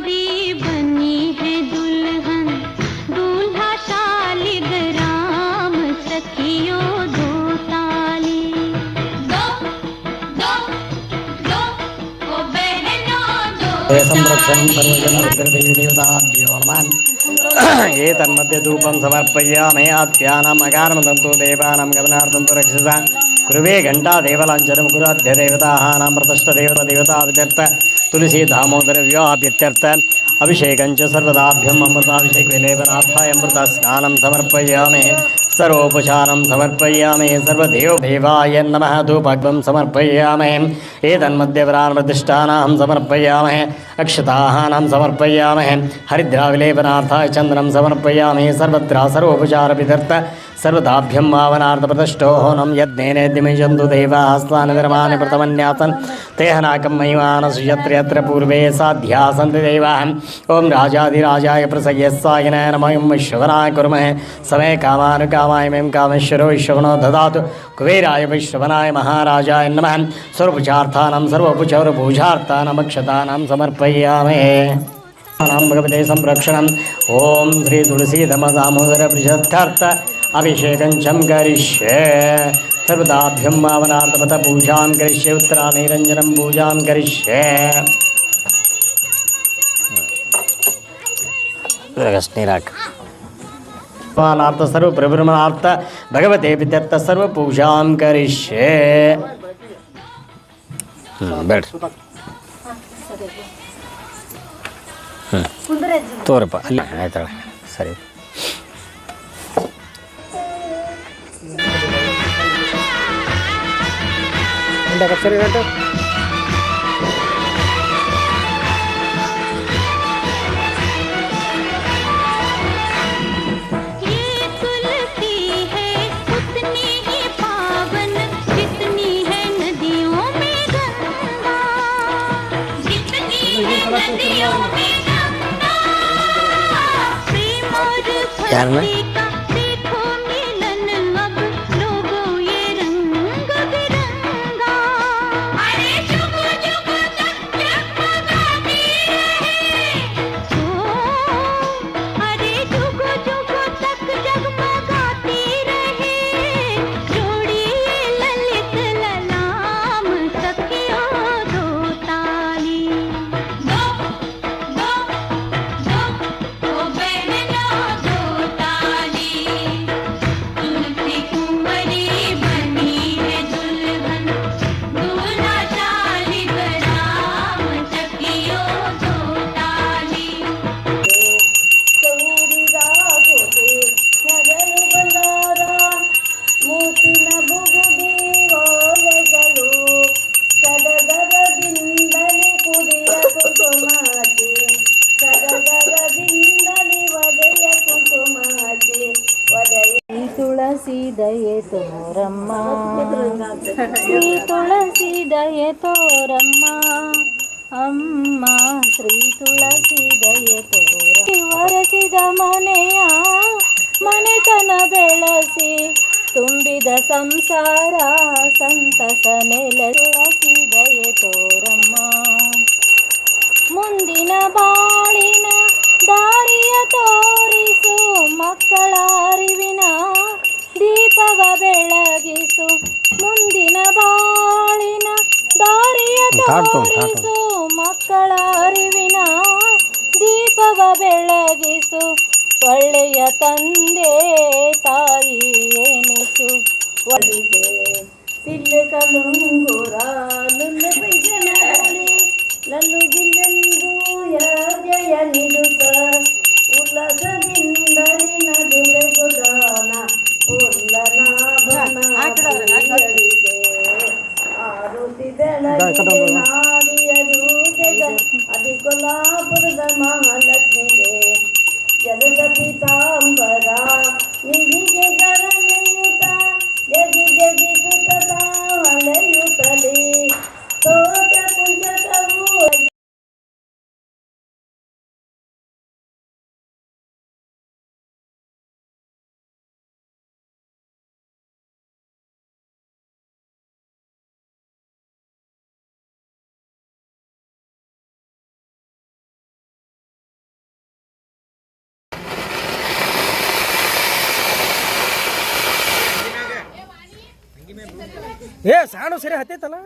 परी बनी है दुल्हन दूल्हा शालिग्राम सखियों दो ताली। दो दो ये तन्मध्ये धूपं समर्पयामहे आत्यानाम् अकारं दन्तु देवानां गमनार्थं तु रक्षसा कुरुवे घण्टा देवलाञ्चनं कुरु अद्य देवताः नाम देवता తులసి దామోదర వ్యాప్యర్థ అభిషేకం చ సర్వదాభ్యం అమృతాభిషేక విలేపనార్థాయ అమృత స్నానం సమర్పయామి सर्वोपचारं समर्पयामि, सर्वदेव देवाय नमः धूपग्वं समर्पयामि। एतन्मध्ये प्राणप्रतिष्ठानां समर्पयामहे अक्षताहानां समर्पयामहे हरिद्राविलेपनार्थाय चन्द्रं समर्पयामि, सर्वत्र सर्वोपचारविधर्थ सर्वदाभ्यं मावनार्थप्रतिष्ठोहनं यज्ञेनेद्यमिषन्तु देवाः स्थानधर्माणि प्रथमन्यासन्। तेहनाकं महिमानसु यत्र यत्र पूर्वे साध्या सन्ति देवाः। ॐ राजाधिराजाय प्रसयस्साय नमयं विश्वनाय कुर्मः समय कामानुकामाय में कामेश्वरो विश्वनो ददातु। कुबेराय वैश्रवणाय महाराजाय नमः। सर्वोपचार्थानां सर्वोपचारपूजार्थानाम् अक्षतानां समर्पयामहे। नाम भगवते संरक्षणम्। ॐ श्री तुलसीधमदामोदरपरिषत्थार्थ अभिषेकं चं करिष्ये। सर्वदाभ्यं मावनार्थपथ पूजां करिष्ये। उत्तरानिरञ्जनं पूजां करिष्ये। स्नेराक पानार्थ सर्व प्रभ्रमणार्थ भगवते विद्यर्थ सर्व पूजां करिष्ये हम्म, बैठ ತೋರಪ್ಪ ಅಲ್ಲಿ ಆಯ್ತಾಳ ಸರಿ ಸರಿ नदियों में ತುಳಸಿ ದಯೆ ತೋರಮ್ಮ ಶ್ರೀ ತುಳಸಿ ದಯೆ ತೋರಮ್ಮ ಅಮ್ಮ ಶ್ರೀ ತುಳಸಿ ದಯೆ ತೋರ ಒರೆಸಿದ ಮನೆಯ ಮನೆತನ ಬೆಳೆಸಿ ತುಂಬಿದ ಸಂಸಾರ ಸಂತಸ ನೆಲ ತುಳಸಿ ದಯೆ ತೋರಮ್ಮ ಮುಂದಿನ ಬಾಳಿನ ಮಕ್ಕಳ ಅರಿವಿನ ದೀಪವ ಬೆಳಗಿಸು. ಒಳ್ಳೆಯ ತಂದೆ ತಾಯಿ ಎನಿಸು ಒಲಿಗೆ ಪಿಲ್ಲೆ ಕಲುಂಗುರ ಲುಲ್ಲೆ ಪೈಜನಾಡಿ ಲಲ್ಲು ಗಿಲ್ಲೆಂದು ಜಯ ಬೆಳಗ್ಗೆ ನಾಡಿಯ ದೂತೆಗ ಅದಿ ಕೊಲ್ಲಾಪುರದ ಮಹಾಲಕ್ಷ್ಮಿಗೆ ಜಗದ ಪೀತಾಂಬರ ನಿಧಿಗೆ ಏ ಸಾಣು ಸರಿ ಹತ್ತೈತಲ್ಲ?